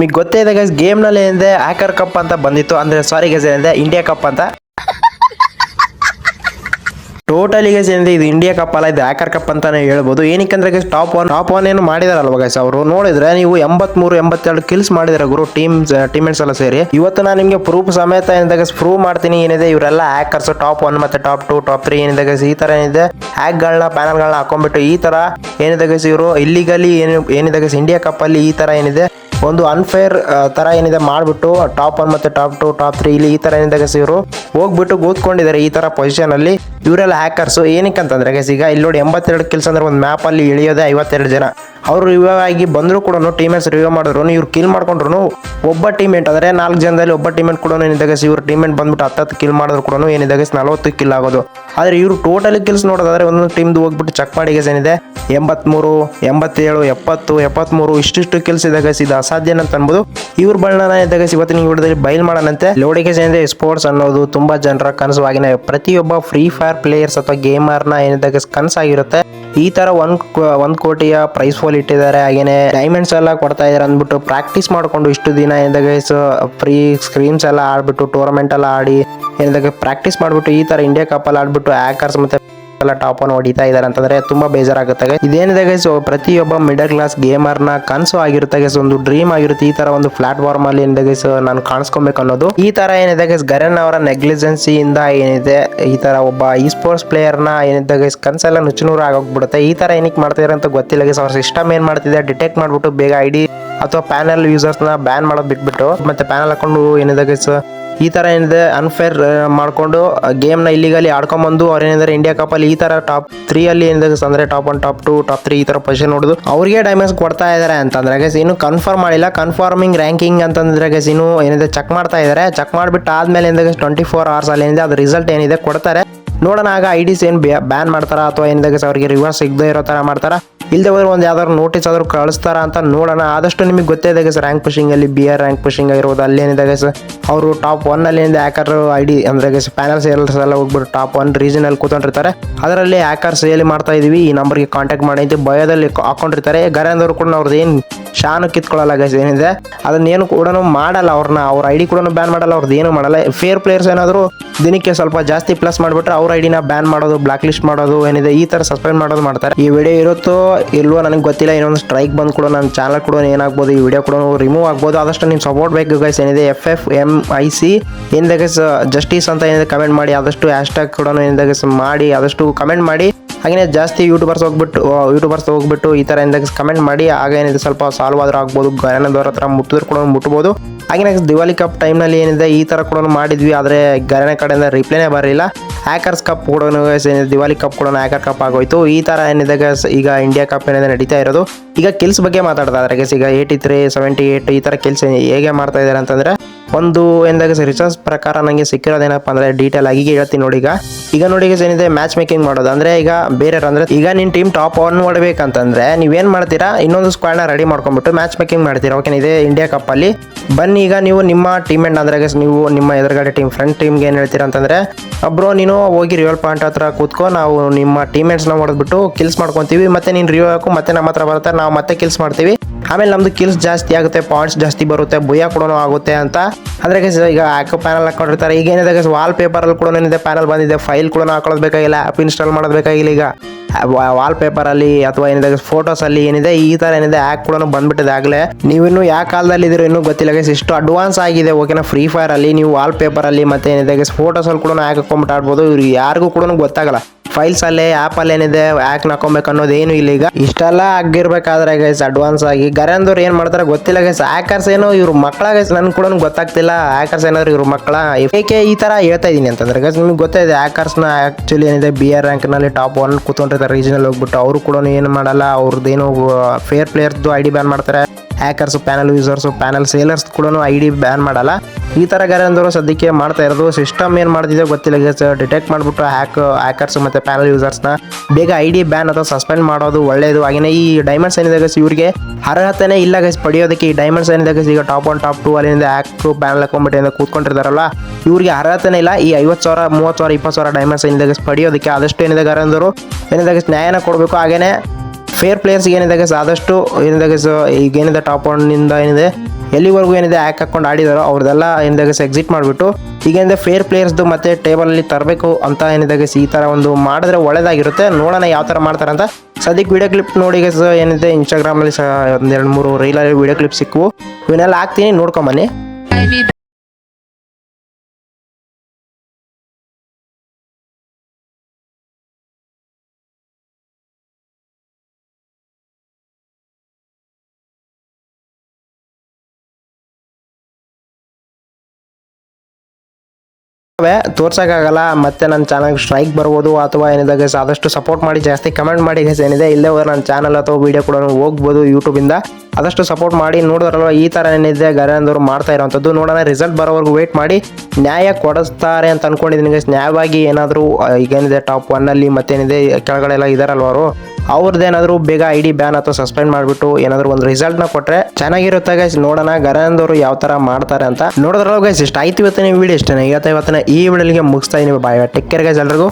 ನಿಮಗೆ ಗೊತ್ತೇ ಇದೆ ಗೈಸ್ ಗೇಮ್ನಲ್ಲಿ ಏನಿದೆ ಹ್ಯಾಕರ್ ಕಪ್ ಅಂತ ಬಂದಿತ್ತು. ಅಂದ್ರೆ ಸಾರಿ ಗೈಸ್ ಏನಿದೆ ಇಂಡಿಯಾ ಕಪ್ ಅಂತ. ಟೋಟಲಿ ಗೈಸ್ ಏನಿದೆ, ಇದು ಇಂಡಿಯಾ ಕಪ್ ಅಲ್ಲ, ಇದು ಹ್ಯಾಕರ್ ಕಪ್ ಅಂತಾನೆ ಹೇಳ್ಬೋದು. ಏನಕ್ಕಂದ್ರೆ guys top one top one ಏನು ಮಾಡಿದಾರಲ್ವ ಗೈಸ್ ಅವರು? ನೋಡಿದ್ರೆ ನೀವು ಎಂಬತ್ಮೂರು, ಎಂಬತ್ತೆರಡು ಕಿಲ್ಸ್ ಮಾಡಿದಾರೆ ಗುರು ಟೀಮ್ ಟೀಮೇಟ್ಸ್ ಎಲ್ಲ ಸೇರಿ. ಇವತ್ತು ನಾನು ನಿಮಗೆ ಪ್ರೂಫ್ ಸಮೇತ ಏನಿದೆ ಗೈಸ್ ಪ್ರೂವ್ ಮಾಡ್ತೀನಿ ಏನಿದೆ, ಇವರೆಲ್ಲ ಹ್ಯಾಕರ್ಸ್ ಟಾಪ್ ಒನ್ ಮತ್ತೆ ಟಾಪ್ ಟು ಟಾಪ್ ತ್ರೀ ಏನಿದೆ ಗೈಸ್ ಈ ತರ ಏನಿದೆ. ಹ್ಯಾಕ್ಗಳನ್ನ ಪ್ಯಾನಲ್ಗಳನ್ನ ಹಾಕೊಂಡ್ಬಿಟ್ಟು ಈ ತರ ಏನಿದೆ ಗೈಸ್ ಇವರು ಇಲ್ಲಿಗಲಿ ಏನು, ಏನಿದೆ ಗೈಸ್ ಇಂಡಿಯಾ ಕಪ್ ಅಲ್ಲಿ ಈ ತರ ಏನಿದೆ. ಒಂದು ಅನ್ಫೇರ್ ತರ ಏನಿದೆ ಮಾಡಿಬಿಟ್ಟು ಟಾಪ್ ಒನ್ ಮತ್ತೆ ಟಾಪ್ ಟು ಟಾಪ್ ತ್ರೀ ಇಲ್ಲಿ ಈ ತರ ಏನಿದೆ ಗೈಸ್ ಇವರು? ಹೋಗ್ಬಿಟ್ಟು ಕೂತ್ಕೊಂಡಿದ್ದಾರೆ ಈ ತರ ಪೊಸಿಷನ್ ಅಲ್ಲಿ. ಇವರೆಲ್ಲ ಹ್ಯಾಕರ್ಸ್ ಏನಕ್ಕೆ ಅಂತಂದ್ರೆ ಗೈಸ್ ಈಗ ಇಲ್ಲಿ ನೋಡಿ ಎಂಬತ್ತೆರಡು ಕಿಲ್ಸ್ ಅಂದ್ರೆ ಒಂದು ಮ್ಯಾಪ್ ಅಲ್ಲಿ ಇಳಿಯೋದೇ ಐವತ್ತೆರಡು ಜನ. ಅವರು ರಿವ್ಯೂ ಆಗಿ ಬಂದರೂ ಕೂಡ ಟೀಮೇಟ್ಸ್ ರಿವ್ಯೂ ಮಾಡಿದ್ರು ಇವ್ರು ಕಿಲ್ ಮಾಡ್ಕೊಂಡ್ರು ಒಬ್ಬ ಟೀಮೇಟ್ ಅಂದರೆ ನಾಲ್ಕು ಜನದಲ್ಲಿ ಒಬ್ಬ ಟೀಮೇಟ್ ಕೂಡ ಏನಿದಾಗ ಇವ್ರ ಟೀಮೇಟ್ ಬಂದ್ಬಿಟ್ಟು ಹತ್ತತ್ತು ಕಿಲ್ ಮಾಡಿದ್ರು ಕೂಡ ಏನಿದಾಗ ನಲವತ್ತು ಕಿಲ್ ಆಗೋದು. ಆದರೆ ಇವರು ಟೋಟಲ್ ಕಿಲ್ಸ್ ನೋಡೋದಾದ್ರೆ ಒಂದೊಂದು ಟೀಮ್ದು ಹೋಗ್ಬಿಟ್ಟು ಚೆಕ್ ಮಾಡಿ ಏನಿದೆ, ಎಂಬತ್ಮೂರು, ಎಂಬತ್ತೇಳು, ಎಪ್ಪತ್ತು ಎಪ್ಪತ್ತ್ಮೂರು ಇಷ್ಟಿಷ್ಟು ಕಿಲ್ಸ್ ಇದೆ ಗೈಸ್ ಇದು ಅಸಾಧ್ಯ ಅಂತ ಅನ್ಬೋದು. ಇವ್ರ ಬಣ್ಣನ ಇದ್ದಾಗ ಇವತ್ತಿನ ವಿಡಿಯೋದಲ್ಲಿ ಬೈಲ್ ಮಾಡೋಣಂತೆ. ಲೋಡಿಗೆ ಏನಿದೆ ಸ್ಪೋರ್ಟ್ಸ್ ಅನ್ನೋದು ತುಂಬಾ ಜನರ ಕನಸುವಾಗಿನ ಪ್ರತಿಯೊಬ್ಬ ಫ್ರೀ ಫೈರ್ ಪ್ಲೇಯರ್ಸ್ ಅಥವಾ ಗೇಮರ್ನ ಏನಿದಾಗ ಕನಸಾಗಿರುತ್ತೆ. ಈ ತರ ಒಂದ್ ಒಂದ್ ಕೋಟಿಯ ಪ್ರೈಸ್ ಇಟ್ಟಿದ್ದಾರೆ, ಹಾಗೇನೆ ಡೈಮಂಡ್ಸ್ ಎಲ್ಲ ಕೊಡ್ತಾ ಇದಾರೆ ಅಂದ್ಬಿಟ್ಟು ಪ್ರಾಕ್ಟೀಸ್ ಮಾಡ್ಕೊಂಡು ಇಷ್ಟು ದಿನ ಗೈಸ್ ಫ್ರೀ ಸ್ಕ್ರೀಮ್ಸ್ ಎಲ್ಲ ಆಡ್ಬಿಟ್ಟು ಟೂರ್ನಮೆಂಟ್ ಎಲ್ಲ ಆಡಿ ಏನಿದೆ ಪ್ರಾಕ್ಟೀಸ್ ಮಾಡ್ಬಿಟ್ಟು ಈ ತರ ಇಂಡಿಯಾ ಕಪ್ ಅಲ್ಲಿ ಆಡ್ಬಿಟ್ಟು ಹ್ಯಾಕರ್ಸ್ ಮತ್ತೆ ಎಲ್ಲ ಟಾಪ್ ಅನ್ನು ಹೊಡಿತಾ ಇದಾರೆ ಅಂತಂದ್ರೆ ತುಂಬಾ ಬೇಜಾರಾಗುತ್ತೆ. ಇದೇನಿದೆ ಗೈಸ್ ಪ್ರತಿಯೊಬ್ಬ ಮಿಡಲ್ ಕ್ಲಾಸ್ ಗೇಮರ್ನ ಕನಸು ಆಗಿರುತ್ತೆ ಗೈಸ್ ಒಂದು ಡ್ರೀಮ್ ಆಗಿರುತ್ತೆ. ಈ ತರ ಒಂದು ಪ್ಲಾಟ್ಫಾರ್ಮ್ ಅಲ್ಲಿ ಏನಿದೆ ಗೈಸ್ ನಾನು ಕಾಣಿಸ್ಕೊಬೇಕು ಅನ್ನೋದು. ಈ ತರ ಏನಿದೆ ಗೈಸ್ ಗರನ್ ಅವರ ನೆಗ್ಲಿಜೆನ್ಸಿ ಇಂದ ಏನಿದೆ, ಈ ತರ ಒಬ್ಬ ಇ ಸ್ಪೋರ್ಟ್ಸ್ ಪ್ಲೇಯರ್ನ ಏನಿದೆ ಗೈಸ್ ಕನ್ಸೆಲ್ಲ ನುಚ್ಚುನೂರು ಆಗೋಗ್ಬಿಡುತ್ತೆ. ಈ ತರ ಏನಕ್ಕೆ ಮಾಡ್ತಿದಾರೆ ಅಂತ ಗೊತ್ತಿಲ್ಲ ಗೈಸ್ ಅವ್ರ ಸಿಸ್ಟಮ್ ಏನ್ ಮಾಡ್ತಿದೆ ಡಿಟೆಕ್ಟ್ ಮಾಡ್ಬಿಟ್ಟು ಬೇಗ ಐಡಿ ಅಥವಾ ಪ್ಯಾನಲ್ ಯೂಸರ್ಸ್ನ ಬ್ಯಾನ್ ಮಾಡೋದು ಬಿಟ್ಬಿಟ್ಟು ಮತ್ತೆ ಪ್ಯಾನಲ್ ಹಾಕೊಂಡು ಏನಿದೆ ಗೈಸ್ ಈ ಥರ ಏನಿದೆ ಅನ್ಫೇರ್ ಮಾಡಿಕೊಂಡು ಗೇಮ್ನ ಇಲ್ಲಿಗಲ್ಲಿ ಆಡ್ಕೊಂಬಂದು ಆಡ್ಕೊಂಡ್ಬಂದು ಅವ್ರ ಏನಿದ್ದಾರೆ ಇಂಡಿಯಾ ಕಪ್ಪಲ್ಲಿ ಈ ಥರ ಟಾಪ್ ತ್ರೀ ಅಲ್ಲಿ ಏನಿದೆ ಅಂದರೆ ಅಂದ್ರೆ top one top two top three ಈ ಥರ ಪೊಸಿಷನ್ ನೋಡಿದು. ಅವ್ರಿಗೆ ಡೈಮಂಡ್ಸ್ ಕೊಡ್ತಾ ಇದ್ದಾರೆ ಅಂತಂದ್ರೆ ಗೈಸ್ ಇನ್ನು ಕನ್ಫರ್ಮ್ ಮಾಡಿಲ್ಲ. ಕನ್ಫರ್ಮಿಂಗ್ ರ್ಯಾಂಕಿಂಗ್ ಅಂತಂದ್ರೆ ಗೈಸ್ ಇನ್ನು ಏನಿದೆ ಚೆಕ್ ಮಾಡ್ತಾ ಇದ್ದಾರೆ ಚೆಕ್ ಮಾಡಿಬಿಟ್ಟು ಆದಮೇಲೆ ಏನಿದೆ ಟ್ವೆಂಟಿ ಫೋರ್ ಅವರ್ಸ್ ಅಲ್ಲಿ ಏನಿದೆ, ಅದು ರಿಸಲ್ಟ್ ಏನಿದೆ, ಕೊಡ್ತಾರೆ. ನೋಡೋಣ ಆಗ ಐ ಡಿಸ್ ಏನು ಬ್ಯಾನ್ ಮಾಡ್ತಾರಾ ಅಥವಾ ಏನಿದೆ ಗೈಸ್ ಅವರಿಗೆ ರಿವರ್ಸ್ ಸಿಗದೆ ಇರೋ ಥರ ಮಾಡ್ತಾರಾ? ಇಲ್ಲದೆ ಹೋದ್ರೆ ಒಂದು ಯಾವ್ದಾದ್ರು ನೋಟಿಸ್ ಆದರೂ ಕಳಿಸ್ತಾರ ಅಂತ ನೋಡೋಣ. ಆದಷ್ಟು ನಿಮಗೆ ಗೊತ್ತೇ ಇದೆ ಸರ್ ರ್ಯಾಂಕ್ ಪುಷಿಂಗ್ ಅಲ್ಲಿ ಬಿ ಆರ್ ರ್ಯಾಂಕ್ ಪುಷಿಂಗ್ ಆಗಿರ್ಬೋದು ಅಲ್ಲಿ ಏನಿದೆ ಸರ್ ಅವರು ಟಾಪ್ ಒನ್ ಅಲ್ಲಿ ಏನಿದೆ ಹ್ಯಾಕರ್ ಐ ಡಿ ಅಂದ್ರೆ ಪ್ಯಾನಲ್ ಸೇಲ್ಸ್ ಎಲ್ಲ ಹೋಗ್ಬಿಟ್ಟು ಟಾಪ್ ಒನ್ ಅಲ್ಲಿ ಕೂತ್ಕೊಂಡಿರ್ತಾರೆ. ಅದರಲ್ಲಿ ಹ್ಯಾಕರ್ ಸೇಲ್ ಮಾಡ್ತಾ ಇದೀವಿ, ಈ ನಂಬರ್ಗೆ ಕಾಂಟ್ಯಾಕ್ಟ್ ಮಾಡಿ ಅಂತ ಭಯದಲ್ಲಿ ಹಾಕೊಂಡಿರ್ತಾರೆ. ಗರಂದವರು ಕೂಡ ಅವ್ರದ್ದು ಏನು ಶಾನು ಕಿತ್ಕೊಳ್ಳಲ್ಲ ಗೈಸ್ ಏನಿದೆ? ಅದನ್ನೇನು ಕೂಡ ಮಾಡಲ್ಲ ಅವ್ರನ್ನ ಅವ್ರ ಐ ಡಿ ಕೂಡ ಬ್ಯಾನ್ ಮಾಡಲ್ಲ ಅವ್ರದ್ದು ಏನು ಮಾಡಲ್ಲ. ಫೇರ್ ಪ್ಲೇಯರ್ಸ್ ಏನಾದರೂ ದಿನಕ್ಕೆ ಸ್ವಲ್ಪ ಜಾಸ್ತಿ ಪ್ಲಸ್ ಮಾಡಿಬಿಟ್ರೆ ಅವ್ರ ಐಡಿನ ಬ್ಯಾನ್ ಮಾಡೋದು ಬ್ಲಾಕ್ ಲಿಸ್ಟ್ ಮಾಡೋದು, ಏನಿದೆ, ಈ ತರ ಸಸ್ಪೆಂಡ್ ಮಾಡೋದು ಮಾಡ್ತಾರೆ. ಈ ವಿಡಿಯೋ ಇರುತ್ತೋ ಇಲ್ವೋ ನನಗೆ ಗೊತ್ತಿಲ್ಲ, ಇನ್ನೊಂದು ಸ್ಟ್ರೈಕ್ ಬಂದು ಕೂಡ ನನ್ನ ಚಾನಲ್ ಕೂಡ ಏನಾಗ್ಬೋದು, ಈ ವಿಡಿಯೋ ಕೂಡ ರಿಮೂವ್ ಆಗ್ಬೋದು, ಆದಷ್ಟು ನಿಮ್ಮ ಸಪೋರ್ಟ್ ಬೇಕು ಗೈಸ್ ಏನಿದೆ F F M I C ಏನಿದೆ ಗೈಸ್ ಜಸ್ಟಿಸ್ ಅಂತ ಏನಿದೆ ಕಮೆಂಟ್ ಮಾಡಿ, ಆದಷ್ಟು ಹ್ಯಾಶ್ ಟ್ಯಾಗ್ ಕೂಡ ಏನಿದೆ ಗೈಸ್ ಮಾಡಿ, ಆದಷ್ಟು ಕಮೆಂಟ್ ಮಾಡಿ. ಹಾಗೆ ಜಾಸ್ತಿ ಯೂಟ್ಯೂಬರ್ಸ್ ಹೋಗ್ಬಿಟ್ಟು ಯೂಟ್ಯೂಬರ್ಸ್ ಹೋಗ್ಬಿಟ್ಟು ಈ ತರ ಏನಿದೆ ಕಮೆಂಟ್ ಮಾಡಿ, ಆಗ ಏನಿದೆ, ಸ್ವಲ್ಪ ಸಾಲ್ವ್ ಆದ್ರೂ ಆಗ್ಬೋದು ಗರಣದವ್ರ ಹತ್ರ ಮುಟ್ಟಿದ್ರು ಕೂಡ ಮುಟ್ಬೋದು. ಹಾಗೆ ದಿವಾಲಿ ಕಪ್ ಟೈಮ್ನಲ್ಲಿ ಏನಿದೆ, ಈ ತರ ಕೂಡ ಮಾಡಿದ್ವಿ, ಆದರೆ ಗರನೆ ಕಡೆಯಿಂದ ರಿಪ್ಲೈನೇ ಬರಲಿಲ್ಲ. ಹ್ಯಾಕರ್ಸ್ ಕಪ್ ಕೂಡ ದಿವಾಲಿ ಕಪ್ ಕೂಡ ಹ್ಯಾಕರ್ ಕಪ್ ಆಗೋಯ್ತು ಈ ತರ ಏನಿದೆ ಈಗ ಇಂಡಿಯಾ ಕಪ್ ಏನಿದೆ ನಡೀತಾ ಇರೋದು ಈಗ ಕಿಲ್ಸ್ ಬಗ್ಗೆ ಮಾತಾಡ್ತಾ guys. ಈಗ ಏಯ್ಟಿ ತ್ರೀ ಸೆವೆಂಟಿ ಏಟ್ ಈ ತರ ಕೆಲ್ಸ ಹೇಗೆ ಮಾಡ್ತಾ ಇದ್ದಾರೆ ಅಂತಂದ್ರೆ ಒಂದು ಎಂದಾಗ ರಿಸರ್ಚ್ ಪ್ರಕಾರ ನನಗೆ ಸಿಕ್ಕಿರೋದೇನಪ್ಪ ಅಂದರೆ ಡೀಟೇಲ್ ಆಗಿ ಹೇಳ್ತೀನಿ ನೋಡಿ ಈಗ. ಈಗ ನೋಡಿ ಏನಿದೆ ಮ್ಯಾಚ್ ಮೇಕಿಂಗ್ ಮಾಡೋದು. ಅಂದರೆ ಈಗ ಬೇರೆ ಅಂದರೆ, ಈಗ ನಿನ್ನ ಟೀಮ್ ಟಾಪ್ ಒನ್ ಮಾಡ್ಬೇಕಂತಂದ್ರೆ ನೀವೇನು ಮಾಡ್ತೀರಾ? ಇನ್ನೊಂದು ಸ್ಕ್ವಾಡ್ನ ರೆಡಿ ಮಾಡ್ಕೊಂಡ್ಬಿಟ್ಟು ಮ್ಯಾಚ್ ಮೇಕಿಂಗ್ ಮಾಡ್ತೀರಾ? ಓಕೆ ಇದೆ ಇಂಡಿಯಾ ಕಪ್ಪಲ್ಲಿ ಬನ್ನಿ ಈಗ ನೀವು ನಿಮ್ಮ ಟೀಮ್ ಅಂದ್ರೆ guys ನೀವು ನಿಮ್ಮ ಎದುರುಗಡೆ ಟೀಮ್ ಫ್ರಂಟ್ ಟೀಮ್ಗೆ ಏನು ಹೇಳ್ತೀರಾ ಅಂತಂದರೆ ಒಬ್ಬರು ನೀನು ಹೋಗಿ ರಿಯಲ್ ಪಾಯಿಂಟ್ ಹತ್ರ ಕೂತ್ಕೊ, ನಾವು ನಿಮ್ಮ ಟೀಮೇಟ್ಸ್ನ ಹೊಡೆದ್ಬಿಟ್ಟು ಕಿಲ್ಸ್ ಮಾಡ್ಕೊತೀವಿ. ಮತ್ತೆ ನೀನು ರಿವ್ಯೂ ಹಾಕು, ಮತ್ತೆ ನಮ್ಮ ಹತ್ರ ಬರ್ತಾರೆ ನಾವು ಮತ್ತೆ ಕಿಲ್ಸ್ ಮಾಡ್ತೀವಿ. ಆಮೇಲೆ ನಮ್ದು ಕಿಲ್ಸ್ ಜಾಸ್ತಿ ಆಗುತ್ತೆ ಪಾಯಿಂಟ್ಸ್ ಜಾಸ್ತಿ ಬರುತ್ತೆ, ಭಯ ಕೂಡ ಆಗುತ್ತೆ ಅಂತ. ಅಂದ್ರೆ ಈಗ ಆ್ಯಕೋ ಪ್ಯಾನಲ್ ಹಾಕೊಂಡಿರ್ತಾರೆ. ಈಗ ಏನಿದೆ ವಾಲ್ ವಾಲ್ ಪೇಪರಲ್ಲಿ ಕೂಡ ಏನಿದೆ ಪ್ಯಾನಲ್ ಬಂದಿದೆ. ಫೈಲ್ ಕೂಡ ಹಾಕೊಳ್ಳೋದು ಬೇಕಾಗಿಲ್ಲ ಇನ್ಸ್ಟಾಲ್ ಮಾಡೋದು ಬೇಕಾಗಿಲ್ಲ ಈಗ. ವಾಲ್ ಪೇಪರಲ್ಲಿ ಅಥವಾ ಏನಿದೆ ಫೋಟೋಸ್ ಅಲ್ಲಿ ಏನಿದೆ, ಈ ತರ ಏನಿದೆ ಆ್ಯಪ್ ಕೂಡ ಬಂದ್ಬಿಟ್ಟಿದೆ ಆಗಲೇ. ನೀವಿನ್ನು ಯಾವ ಕಾಲದಲ್ಲಿ ಇದ್ದೀರೋ ಇನ್ನೂ ಗೊತ್ತಿಲ್ಲ ಗೈಸ್ ಇಷ್ಟು ಅಡ್ವಾನ್ಸ್ ಆಗಿದೆ ಓಕೆನಾ ಫ್ರೀ ಫೈರ್ ಅಲ್ಲಿ, ನೀವು ವಾಲ್ ಪೇಪರ್ ಅಲ್ಲಿ ಮತ್ತೆ ಏನಿದೆ ಗೈಸ್ ಫೋಟೋಸ್ ಅಲ್ಲಿ ಕೂಡ ಆ್ಯಕ್ ಹಾಕೊಂಡ್ಬಿಟ್ಟು ಆಡ್ಬೋದು. ಇವ್ರು ಯಾರಿಗೂ ಕೂಡ ಗೊತ್ತಾಗಲ್ಲ. ಫೈಲ್ಸ್ ಅಲ್ಲಿ ಆ್ಯಪ್ ಅಲ್ಲಿ ಏನಿದೆ ಆ್ಯಕ್ ಹಾಕೊಬೇಕು ಅನ್ನೋದು ಏನು ಇಲ್ಲ ಈಗ. ಇಷ್ಟೆಲ್ಲ ಆಗಿರ್ಬೇಕಾದ್ರೆ ಗೈಸ್ ಅಡ್ವಾನ್ಸ್ ಆಗಿ. ಗರಂದವ್ರು ಏನ್ ಮಾಡ್ತಾರೆ ಗೊತ್ತಿಲ್ಲ ಗೈಸ್ ಹ್ಯಾಕರ್ಸ್ ಏನು ಇವ್ರ ಮಕ್ಕಳ ಗೈಸ್ ನನ್ ಕೂಡ ಗೊತ್ತಾಗ್ತಿಲ್ಲ. ಹ್ಯಾಕರ್ಸ್ ಏನಾದ್ರು ಇವ್ರ ಮಕ್ಕಳ ಏಕೆ ಈ ತರ ಹೇಳ್ತಾ ಇದೀನಿ ಅಂತಂದ್ರೆ ಗೈಸ್ ನಿಮ್ಗೆ ಗೊತ್ತಾಯಿದೆ ನ ಆಕ್ಚುಲಿ ಏನಿದೆ ಬಿ ಆರ್ ರ್ಯಾಂಕ್ನಲ್ಲಿ ಟಾಪ್ ಒನ್ ಕೂತ್ಕೊಂಡಿರ್ತಾರೆ ರೀಜನಲ್ ಹೋಗ್ಬಿಟ್ಟು. ಅವರು ಕೂಡ ಏನು ಮಾಡಲ್ಲ, ಅವ್ರದ್ದೇನು ಫೇರ್ ಪ್ಲೇಯರ್ದು ಐ ಡಿ ಬ್ಯಾನ್ ಮಾಡ್ತಾರೆ. Hackers panel users panel sellers ಕೂಡ ಐ ಡಿ ಬ್ಯಾನ್ ಮಾಡಲ್ಲ. ಈ ತರ ಅಂದರು ಸದ್ಯಕ್ಕೆ ಮಾಡ್ತಾ ಇರೋದು. ಸಿಸ್ಟಮ್ ಏನು ಮಾಡ್ತಿದೆ ಗೊತ್ತಿಲ್ಲ ಡಿಟೆಕ್ಟ್ ಮಾಡ್ಬಿಟ್ಟು ಹ್ಯಾಕ್ ಹ್ಯಾಕರ್ಸ್ ಮತ್ತೆ ಪ್ಯಾನಲ್ ಯೂಸರ್ಸ್ನ ಬೇಗ ಐ ಡಿ ಬ್ಯಾನ್ ಅಥವಾ ಸಸ್ಪೆಂಡ್ ಮಾಡೋದು ಒಳ್ಳೆಯದು ಹಾಗೆಯೇ ಈ ಡೈಮಂಡ್ಸ್ ಏನಿದೆ ಗಸ್ ಇವರಿಗೆ ಅರ್ಹತೆನೇ ಇಲ್ಲ ಗೈಸ್ ಪಡೆಯೋದಕ್ಕೆ ಈ ಡೈಮಂಡ್ಸ್ ಏನಿದೆ ಗಸ್ ಈಗ ಟಾಪ್ ಒನ್ ಟಾಪ್ ಟೂ ಅಲ್ಲಿಂದ ಹ್ಯಾಕ್ ಬ್ಯಾನ್ ಹಾಕೊಂಡ್ಬಿಟ್ಟು ಏನಾದ್ರು ಕೂತ್ಕೊಂಡಿರ್ತಾರಲ್ಲ ಇವ್ರಿಗೆ ಅರ್ಹತೆನೇ ಇಲ್ಲ. ಈ ಐವತ್ತು ಸಾವಿರ, ಮೂವತ್ತು ಸಾವಿರ, ಇಪ್ಪತ್ತು ಸಾವಿರ ಡೈಮಂಡ್ಸ್ ಏನಿದಾಗ ಪಡೆಯೋದಕ್ಕೆ ಆದಷ್ಟು ಏನಿದೆ ಅರಂದರು ಏನಿದಾಗ ನ್ಯಾಯನ ಕೊಡಬೇಕು. ಹಾಗೇನೆ ಫೇರ್ ಪ್ಲೇಯರ್ಸ್ ಏನಿದಾಗ ಆದಷ್ಟು ಏನಿದಾಗ ಈಗ ಏನಿದೆ ಟಾಪ್ ಒನ್ನಿಂದ ಏನಿದೆ, ಎಲ್ಲಿವರೆಗೂ ಏನಿದೆ ಆ್ಯಕ್ ಹಾಕೊಂಡು ಆಡಿದಾರೋ ಅವ್ರದೆಲ್ಲ ಏನಿದಾಗ ಎಕ್ಸಿಟ್ ಮಾಡಿಬಿಟ್ಟು, ಈಗ ಏನಿದೆ ಫೇರ್ ಪ್ಲೇಯರ್ಸ್ದು ಮತ್ತೆ ಟೇಬಲಲ್ಲಿ ತರಬೇಕು ಅಂತ ಏನಿದಾಗ ಈ ಥರ ಒಂದು ಮಾಡಿದ್ರೆ ಒಳ್ಳೇದಾಗಿರುತ್ತೆ. ನೋಡೋಣ ಯಾವ ಥರ ಮಾಡ್ತಾರೆ ಅಂತ. ಸದ್ಯಕ್ಕೆ ವಿಡಿಯೋ ಕ್ಲಿಪ್ ನೋಡಿ ಏನಿದೆ ಇನ್ಸ್ಟಾಗ್ರಾಮಲ್ಲಿ ಸಹ ಒಂದೆರಡು ಮೂರು ರೀಲಲ್ಲಿ ವಿಡಿಯೋ ಕ್ಲಿಪ್ ಸಿಕ್ಕು. ಇವನ್ನೆಲ್ಲ ಹಾಕ್ತೀನಿ ನೋಡ್ಕೊಂಬನ್ನಿ ತೋರ್ಸೋಕ್ಕಾಗಲ್ಲ, ಮತ್ತೆ ನನ್ನ ಚಾನಲ್ಗೆ ಸ್ಟ್ರೈಕ್ ಬರ್ಬೋದು ಅಥವಾ ಏನಿದೆ ಗೈಸ್ ಆದಷ್ಟು ಸಪೋರ್ಟ್ ಮಾಡಿ, ಜಾಸ್ತಿ ಕಮೆಂಟ್ ಮಾಡಿ ಗೈಸ್ ಏನಿದೆ, ಇಲ್ಲೇ ಹೋದ್ರೆ ನನ್ನ ಚಾನಲ್ ಅಥವಾ ವೀಡಿಯೋ ಕೂಡ ಹೋಗ್ಬೋದು ಯೂಟ್ಯೂಬಿಂದ ಆದಷ್ಟು ಸಪೋರ್ಟ್ ಮಾಡಿ, ನೋಡಿದ್ರಲ್ವ, ಈ ಥರ ಏನಿದೆ ಗರೇಂದ್ರವ್ರು ಮಾಡ್ತಾ ಇರೋವಂಥದ್ದು ನೋಡೋಣ ರಿಸಲ್ಟ್ ಬರೋವರೆಗೂ ವೇಟ್ ಮಾಡಿ, ನ್ಯಾಯ ಕೊಡಿಸ್ತಾರೆ ಅಂತ ಅಂದ್ಕೊಂಡಿದ್ದೀನಿ ಗೈಸ್ ನ್ಯಾಯವಾಗಿ ಏನಾದರೂ ಈಗ ಏನಿದೆ ಟಾಪ್ ಒನ್ನಲ್ಲಿ ಮತ್ತೇನಿದೆ, ಕೆಳಗಡೆ ಎಲ್ಲ ಇದಾರಲ್ವ ಅವರು? ಅವ್ರದ್ದೇನಾದರೂ ಬೇಗ ಐ ಡಿ ಬ್ಯಾನ್ ಅಥವಾ ಸಸ್ಪೆಂಡ್ ಮಾಡಿಬಿಟ್ಟು ಏನಾದರೂ ಒಂದು ರಿಸಲ್ಟ್ನ ಕೊಟ್ರೆ ಚೆನ್ನಾಗಿರುತ್ತೆ ಗೈಸ್ ನೋಡೋಣ ಗರಂದವರು ಯಾವ ತರ ಮಾಡ್ತಾರೆ ಅಂತ. ನೋಡಿದ್ರಲ್ಲ ಗೈಸ್ ಇಷ್ಟ ಆಯ್ತು ಇವತ್ತಿನ ವಿಡಿಯೋ ಇಷ್ಟೇ ಇವತ್ತು ಇವತ್ತಿನ ಈ ವಿಡಿಯೋಗೆ ಮುಗಿಸ್ತಾ ಇದೀನಿ. ಬಾಯ್ ಟೇಕ್ ಕೇರ್ ಗೈಸ್ ಎಲ್ರಿಗೂ.